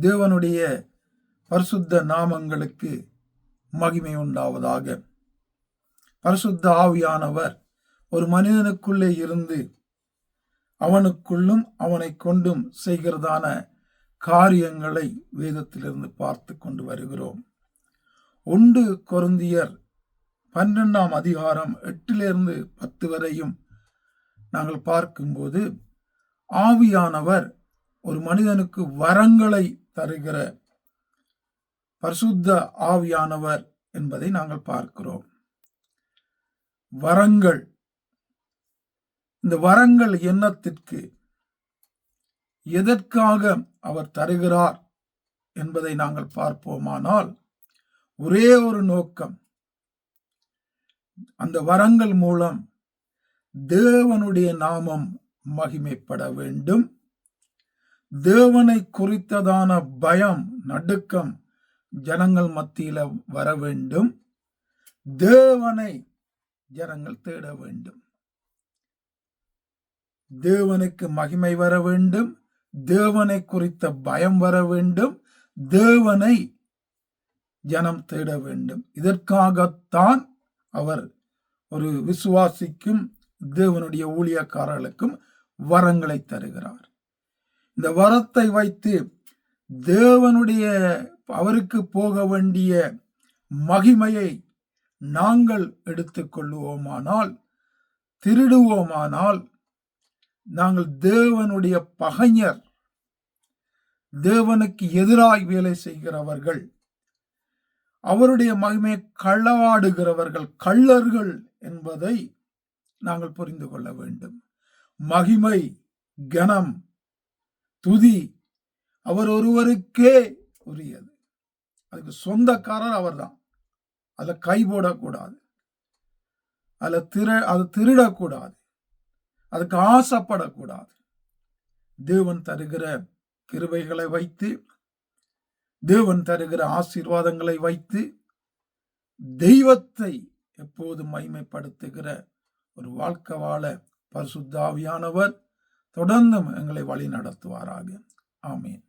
தேவனுடைய பரிசுத்த நாமங்களுக்கு மகிமை உண்டாவதாக. பரிசுத்த ஆவியானவர் ஒரு மனிதனுக்குள்ளே இருந்து அவனுக்குள்ளும் அவனை கொண்டும் செய்கிறதான காரியங்களை வேதத்திலிருந்து பார்த்து கொண்டு வருகிறோம். ஒன்று கொருந்தியர் பன்னெண்டாம் அதிகாரம் எட்டிலிருந்து பத்து வரையும் நாங்கள் பார்க்கும்போது ஆவியானவர் ஒரு மனிதனுக்கு வரங்களை தருகிற பரிசுத்த ஆவியானவர் என்பதை நாங்கள் பார்க்கிறோம். வரங்கள். இந்த வரங்கள் எண்ணத்திற்கு எதற்காக அவர் தருகிறார் என்பதை நாங்கள் பார்ப்போமானால் ஒரே ஒரு நோக்கம். அந்த வரங்கள் மூலம் தேவனுடைய நாமம் மகிமைப்பட வேண்டும். தேவனை குறித்ததான பயம் நடுக்கம் ஜனங்கள் மத்தியில வர வேண்டும். தேவனை ஜனங்கள் தேட வேண்டும். தேவனுக்கு மகிமை வர வேண்டும். தேவனை குறித்த பயம் வர வேண்டும். தேவனை ஜனம் தேட வேண்டும். இதற்காகத்தான் அவர் ஒரு விசுவாசிக்கும் தேவனுடைய ஊழியக்காரர்களுக்கும் வரங்களை தருகிறார். இந்த வரத்தை வைத்து தேவனுடைய அவருக்கு போக வேண்டிய மகிமையை நாங்கள் எடுத்துக்கொள்ளுவோமானால் திருடுவோமானால் நாங்கள் தேவனுடைய பகைஞர் தேவனுக்கு எதிராய் வேலை செய்கிறவர்கள் அவருடைய மகிமையை களவாடுகிறவர்கள் கள்ளர்கள் என்பதை நாங்கள் புரிந்து கொள்ள வேண்டும். மகிமை கனம் துதி அவர் ஒருவருக்கே உரியது. அதுக்கு சொந்தக்காரர் அவர் தான் அதில் கை போடக்கூடாது. அதில் திரு அது திருடக்கூடாது. அதுக்கு ஆசைப்படக்கூடாது. தேவன் தருகிற கிருபைகளை வைத்து தேவன் தருகிற ஆசீர்வாதங்களை வைத்து தெய்வத்தை எப்போதும் மைமைப்படுத்துகிற ஒரு வாழ்க்கை வாழ பரிசுத்தாவியானவர் தொடர்ந்தும் எங்களை வழி நடத்துவாராக ஆமீன்.